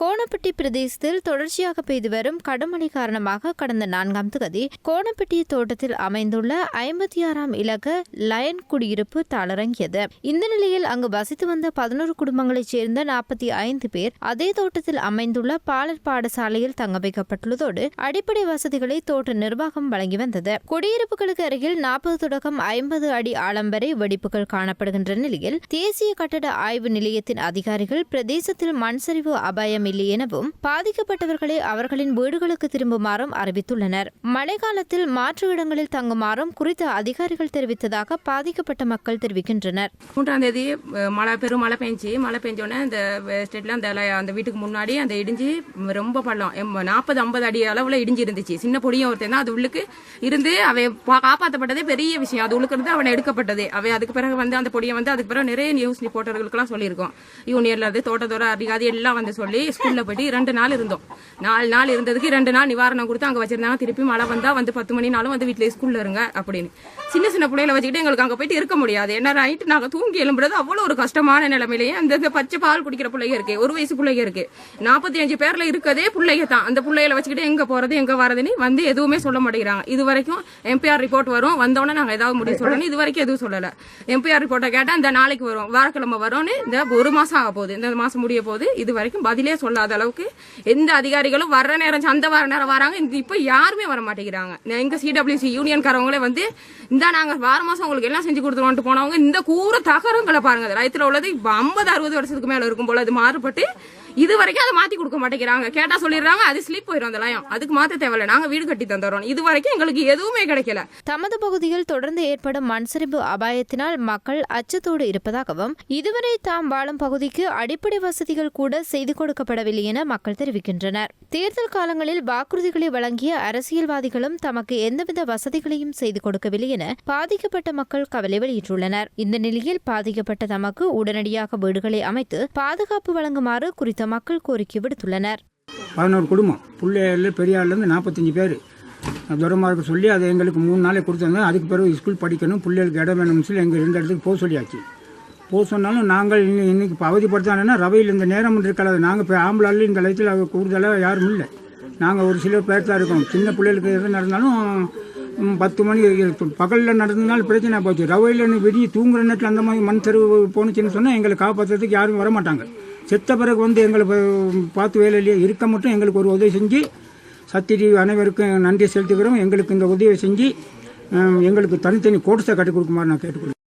கோணப்பட்டி பிரதேசத்தில் தொடர்ச்சியாக பெய்து வரும் கடுமழை காரணமாக கடந்த நான்காம் தேதி கோணப்பட்டி தோட்டத்தில் அமைந்துள்ள ஐம்பத்தி ஆறாம் இலக்க லயன் குடியிருப்பு தளரங்கியது. இந்த நிலையில் அங்கு வசித்து வந்த பதினோரு குடும்பங்களைச் சேர்ந்த நாற்பத்தி ஐந்து பேர் அதே தோட்டத்தில் அமைந்துள்ள பாலர் பாடசாலையில் தங்க வைக்கப்பட்டுள்ளதோடு அடிப்படை வசதிகளை தோட்ட நிர்வாகம் வழங்கி வந்தது. குடியிருப்புகளுக்கு அருகில் நாற்பது தொடக்கம் ஐம்பது அடி ஆழம் வரை வெடிப்புகள் காணப்படுகின்ற நிலையில் தேசிய கட்டட ஆய்வு நிலையத்தின் அதிகாரிகள் பிரதேசத்தில் மண் சரிவு அபாயம் இல்லை எனவும் பாதிக்கப்பட்டவர்களை அவர்களின் வீடுகளுக்கு திரும்புமாறும் அறிவித்துள்ளனர். மழை காலத்தில் மாற்று இடங்களில் தங்குமாறும் குறித்த அதிகாரிகள் தெரிவித்ததாக பாதிக்கப்பட்ட மக்கள் தெரிவிக்கின்றனர். மூன்றாம் தேதி மழை பெரும் மழை பெஞ்சு மழை பெஞ்சோடனே அந்த ஸ்டேட்ல அந்த அந்த வீட்டுக்கு முன்னாடி அந்த இடிஞ்சு ரொம்ப பள்ளம். நாற்பது ஐம்பது அடி அளவுல இடிஞ்சு இருந்துச்சு. சின்ன பொடியும் ஒருத்தன் தான் அது உள்ளுக்கு இருந்து அவை பா- பெரிய விஷயம். அது உள்ளுக்கு இருந்து அவன் எடுக்கப்பட்டது. அவை அதுக்கு பிறகு வந்து அந்த பொடியை வந்து அதுக்கு பிறகு நிறைய நியூஸ் ரிப்போர்ட்டர்களுக்கெல்லாம் சொல்லியிருக்கோம். யூனியர்ல அது தோட்டத்தோட அதிகாரி எல்லாம் வந்து சொல்லி ஸ்கூல்ல போயிட்டு ரெண்டு நாள் இருந்தோம். நாலு நாள் இருந்ததுக்கு ரெண்டு நாள் நிவாரணம் கொடுத்து அங்க வச்சிருந்தாங்க. திருப்பி மழை வந்தா வந்து பத்து மணினாலும் வந்து வீட்டுல ஸ்கூல்ல இருங்க அப்படின்னு. சின்ன சின்ன பிள்ளைகளை வச்சுக்கிட்டு எங்களுக்கு அங்க போயிட்டு இருக்க முடியாது. என்ன நைட்டு நாங்க தூங்கி எழும்புறது அவ்வளவு ஒரு கஷ்டமான நிலைமையிலேயே அந்த பச்சை பால் குடிக்கிற பிள்ளைங்க இருக்கு. ஒரு வயசு பிள்ளைங்க இருக்கு. நாற்பத்தி அஞ்சு பேர்ல இருக்கதே பிள்ளைங்க தான். அந்த பிள்ளைகளை வச்சுக்கிட்டு எங்க போறது எங்க வரதுன்னு வந்து எதுவுமே சொல்ல மாட்டேங்கிறாங்க. இது வரைக்கும் எம்பிஆர் ரிப்போர்ட் வரும். வந்தோடனே நாங்க ஏதாவது முடிவு சொல்லணும். இது வரைக்கும் எதுவும் சொல்லல. எம்பிஆர் ரிப்போர்ட்டை கேட்டா இந்த நாளைக்கு வரும். வாரக்கிழமை வரும்னு இந்த ஒரு மாசம் ஆக போகுது. இந்த மாசம் முடிய போகுது. இது வரைக்கும் பதிலே சொல்லாத அளவுக்கு எந்த அதிகாரிகளும் வர்ற நேரம் சந்தை வர நேரம் வராங்க. இந்த யாருமே வர மாட்டேங்கிறாங்க. எங்கள் சிடபிள்யூசி யூனியன்காரவங்களே வந்து இந்த நாங்க வார மாசம் உங்களுக்கு எல்லாம் செஞ்சு கொடுத்துருவோம்ட்டு போனவங்க இந்த கூற தகரங்களை பாருங்க. ரைத்தில் உள்ளது இப்போ ஐம்பது அறுபது வருஷத்துக்கு மேல இருக்கும் போல அது மாறுபட்டு இது வரைக்கும் அதை மாத்தி கொடுக்க மாட்டேங்கிறாங்க. கேட்டா சொல்லிடுறாங்க அது ஸ்லிப் போயிடும் அந்த லயம் அதுக்கு மாத்த தேவையில்ல. நாங்க வீடு கட்டி தந்துடுறோம். இது வரைக்கும் எங்களுக்கு எதுவுமே கிடைக்கல. தமது பகுதியில் தொடர்ந்து ஏற்படும் மண் சரிவு அபாயத்தினால் மக்கள் அச்சத்தோடு இருப்பதாகவும் இதுவரை தாம் வாழும் பகுதிக்கு அடிப்படை வசதிகள் கூட செய்து கொடுக்கப்படவில்லை என மக்கள் தெரிவிக்கின்றனர். தேர்தல் காலங்களில் வாக்குறுதிகளை வழங்கிய அரசியல்வாதிகளும் தமக்கு எந்தவித வசதிகளையும் செய்து கொடுக்கவில்லை என பாதிக்கப்பட்ட மக்கள் கவலை வெளியிட்டுள்ளனர். இந்த நிலையில் பாதிக்கப்பட்ட தமக்கு உடனடியாக வீடுகளை அமைத்து பாதுகாப்பு வழங்குமாறு குறித்த மக்கள் கோரிக்கை விடுத்துள்ளனர். பதினோரு குடும்பம். பிள்ளையில பெரியாள்லேருந்து நாற்பத்தஞ்சு பேர். தூரமாக இருக்க சொல்லி அதை எங்களுக்கு மூணு நாளைக்கு கொடுத்தாங்க. அதுக்கு பிறகு ஸ்கூல் படிக்கணும் பிள்ளைகளுக்கு இடம் வேணும்னு சொல்லி எங்கள் ரெண்டு இடத்துக்கு போக சொல்லியாச்சு. போக சொன்னாலும் நாங்கள் இன்னும் இன்னைக்கு அவதிப்படுத்தானேன்னா ரவையில் இந்த நேரம் இருக்காது. நாங்கள் இப்போ ஆம்பளால் இந்த லயத்தில் கூடுதலாக யாரும் இல்லை. நாங்கள் ஒரு சில பேர் தான் இருக்கோம். சின்ன பிள்ளைகளுக்கு எது நடந்தாலும் பத்து மணி பகலில் நடந்ததுனால பிரச்சனை போச்சு. ரவையில் வெளியே தூங்குற நேரத்தில் அந்த மாதிரி மண் தெருவு போணுச்சுன்னு சொன்னால் எங்களை காப்பாற்றுறதுக்கு யாரும் வர மாட்டாங்க செத்த பிறகு வந்து எங்களை பார்த்து பார்த்து வேலையிலேயே இருக்க மட்டும் எங்களுக்கு ஒரு உதவி செஞ்சு சக்தி டிவி அனைவருக்கும் நன்றி செலுத்துகிறோம். எங்களுக்கு இந்த உதவியை செஞ்சு எங்களுக்கு தனித்தனி கோட்டத்தை கட்டி கொடுக்குமாறு நான் கேட்டுக்கொள்கிறேன்.